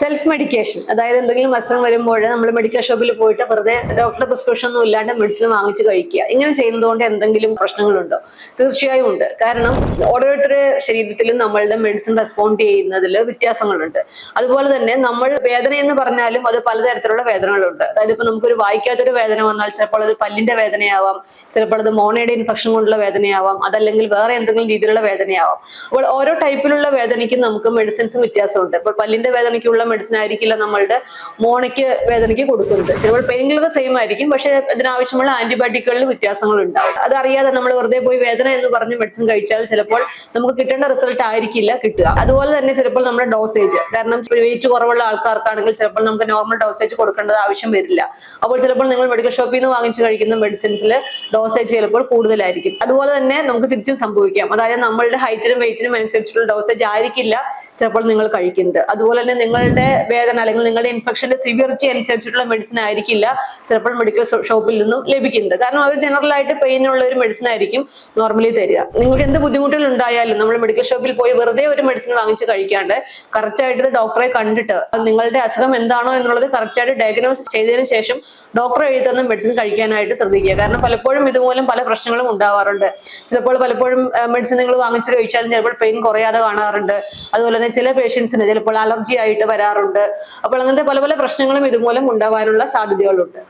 Self medication അതായത് എന്തെങ്കിലും അസുഖം വരുമ്പോൾ നമ്മൾ മെഡിക്കൽ ഷോപ്പിൽ പോയിട്ട് വെറുതെ ഡോക്ടറുടെ പ്രിസ്ക്രിപ്ഷൻ ഒന്നും ഇല്ലാണ്ട് മെഡിസിൻ വാങ്ങിച്ച് കഴിക്കുക. ഇങ്ങനെ ചെയ്യുന്നതുകൊണ്ട് എന്തെങ്കിലും പ്രശ്നങ്ങളുണ്ടോ? തീർച്ചയായും ഉണ്ട്. കാരണം ഓരോരുത്തരുടെ ശരീരത്തിലും നമ്മളുടെ മെഡിസിൻ റെസ്പോണ്ട് ചെയ്യുന്നതിൽ വ്യത്യാസങ്ങളുണ്ട്. അതുപോലെ തന്നെ നമ്മൾ വേദന എന്ന് പറഞ്ഞാലും അത് പലതരത്തിലുള്ള വേദനകളുണ്ട്. അതായത് ഇപ്പൊ നമുക്കൊരു വായിക്കാത്തൊരു വേദന വന്നാൽ ചിലപ്പോൾ അത് പല്ലിന്റെ വേദനയാവാം. ചിലപ്പോൾ അത് മോണയുടെ ഇൻഫെക്ഷൻ കൊണ്ടുള്ള വേദനയാവാം. അതല്ലെങ്കിൽ വേറെ എന്തെങ്കിലും രീതിയിലുള്ള വേദനയാവാം. അപ്പോൾ ഓരോ ടൈപ്പിലുള്ള വേദനയ്ക്കും നമുക്ക് മെഡിസിൻസും വ്യത്യാസമുണ്ട്. ഇപ്പോൾ പല്ലിന്റെ വേദനയ്ക്കുള്ള മെഡിസിൻ ആയിരിക്കില്ല നമ്മളുടെ മോണയ്ക്ക് വേദനയ്ക്ക് കൊടുക്കുന്നത്. ചിലപ്പോൾ പെയിൻ കില്ലർ സെയിം ആയിരിക്കും. പക്ഷേ ഇതിനാവശ്യമുള്ള ആന്റിബയോട്ടിക്കുകളിൽ വ്യത്യാസങ്ങൾ ഉണ്ടാവും അതറിയാതെ നമ്മൾ വെറുതെ പോയി വേദന എന്ന് പറഞ്ഞ് മെഡിസിൻ കഴിച്ചാൽ ചിലപ്പോൾ നമുക്ക് കിട്ടേണ്ട റിസൾട്ട് ആയിരിക്കില്ല കിട്ടുക. അതുപോലെ തന്നെ ചിലപ്പോൾ നമ്മുടെ ഡോസേജ് കാരണം വെയിറ്റ് കുറവുള്ള ആൾക്കാർക്കാണെങ്കിൽ ചിലപ്പോൾ നമുക്ക് നോർമൽ ഡോസേജ് കൊടുക്കേണ്ടത് ആവശ്യം വരില്ല. അപ്പോൾ ചിലപ്പോൾ നിങ്ങൾ മെഡിക്കൽ ഷോപ്പിൽ നിന്ന് വാങ്ങിച്ചു കഴിക്കുന്ന മെഡിസിൻസിൽ ഡോസേജ് ചിലപ്പോൾ കൂടുതലായിരിക്കും. അതുപോലെ തന്നെ നമുക്ക് തിരിച്ചും സംഭവിക്കാം. അതായത് നമ്മളുടെ ഹൈറ്റിനും വെയിറ്റിനും അനുസരിച്ചിട്ടുള്ള ഡോസേജ് ആയിരിക്കില്ല ചിലപ്പോൾ നിങ്ങൾ കഴിക്കുന്നത്. അതുപോലെ തന്നെ നിങ്ങളുടെ വേദന അല്ലെങ്കിൽ നിങ്ങളുടെ ഇൻഫെക്ഷന്റെ സിവിയറിറ്റി അനുസരിച്ചിട്ടുള്ള മെഡിസിൻ ആയിരിക്കില്ല ചിലപ്പോൾ മെഡിക്കൽ ഷോപ്പിൽ നിന്നും ലഭിക്കുന്നത്. കാരണം അവർ ജനറൽ ആയിട്ട് ഉള്ള ഒരു മെഡിസിൻ ആയിരിക്കും നോർമലി തരിക. നിങ്ങൾക്ക് എന്ത് ബുദ്ധിമുട്ടുകൾ ഉണ്ടായാലും നമ്മൾ മെഡിക്കൽ ഷോപ്പിൽ പോയി വെറുതെ ഒരു മെഡിസിൻ വാങ്ങിച്ച് കഴിക്കാണ്ട് കറക്റ്റ് ആയിട്ട് ഡോക്ടറെ കണ്ടിട്ട് നിങ്ങളുടെ അസുഖം എന്താണോ എന്നുള്ളത് കറക്റ്റ് ആയിട്ട് ഡയഗ്നോസ് ചെയ്തതിനു ശേഷം ഡോക്ടർ എഴുതി മെഡിസിൻ കഴിക്കാനായിട്ട് ശ്രദ്ധിക്കുക. കാരണം പലപ്പോഴും ഇതുമൂലം പല പ്രശ്നങ്ങളും ഉണ്ടാവാറുണ്ട്. ചിലപ്പോൾ പലപ്പോഴും മെഡിസിൻ നിങ്ങൾ വാങ്ങിച്ച് കഴിച്ചാലും ചിലപ്പോൾ പെയിൻ കുറയാതെ കാണാറുണ്ട്. അതുപോലെ തന്നെ ചില പേഷ്യൻസിന് ചിലപ്പോൾ അലർജി ആയിട്ട് വരാറുണ്ട്. അപ്പോൾ അങ്ങനത്തെ പല പല പ്രശ്നങ്ങളും ഇതുമൂലം ഉണ്ടാവാനുള്ള സാധ്യതകളുണ്ട്.